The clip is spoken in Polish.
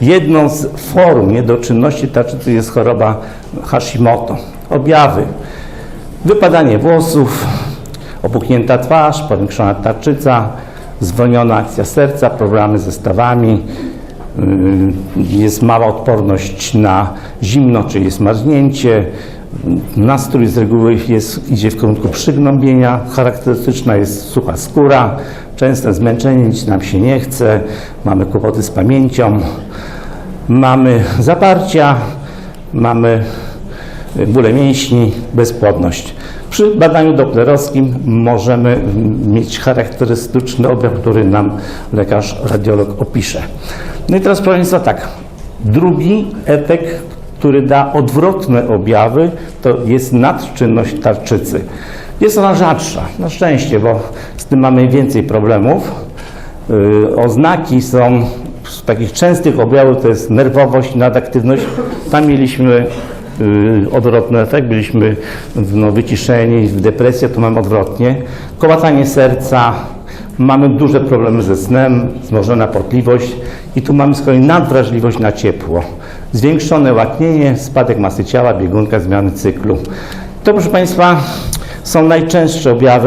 Jedną z form niedoczynności tarczycy jest choroba Hashimoto. Objawy wypadanie włosów, opuchnięta twarz, powiększona tarczyca, zwolniona akcja serca, problemy ze stawami, jest mała odporność na zimno, czyli jest marznięcie, nastrój z reguły jest, idzie w kierunku przygnębienia, charakterystyczna jest sucha skóra, częste zmęczenie, nic nam się nie chce, mamy kłopoty z pamięcią, mamy zaparcia, mamy bóle mięśni, bezpłodność. Przy badaniu doplerowskim możemy mieć charakterystyczny objaw, który nam lekarz radiolog opisze. No i teraz proszę Państwa tak, drugi efekt, który da odwrotne objawy, to jest nadczynność tarczycy. Jest ona rzadsza, na szczęście, bo z tym mamy więcej problemów. Yy, Oznaki są z takich częstych objawów to jest nerwowość, nadaktywność. Tam mieliśmy odwrotny efekt, byliśmy no, wyciszeni, w depresję, to mamy odwrotnie. Kołatanie serca, mamy duże problemy ze snem, wzmożona potliwość i tu mamy z kolei nadwrażliwość na ciepło. Zwiększone łaknienie, spadek masy ciała, biegunka, zmiany cyklu. To proszę Państwa są najczęstsze objawy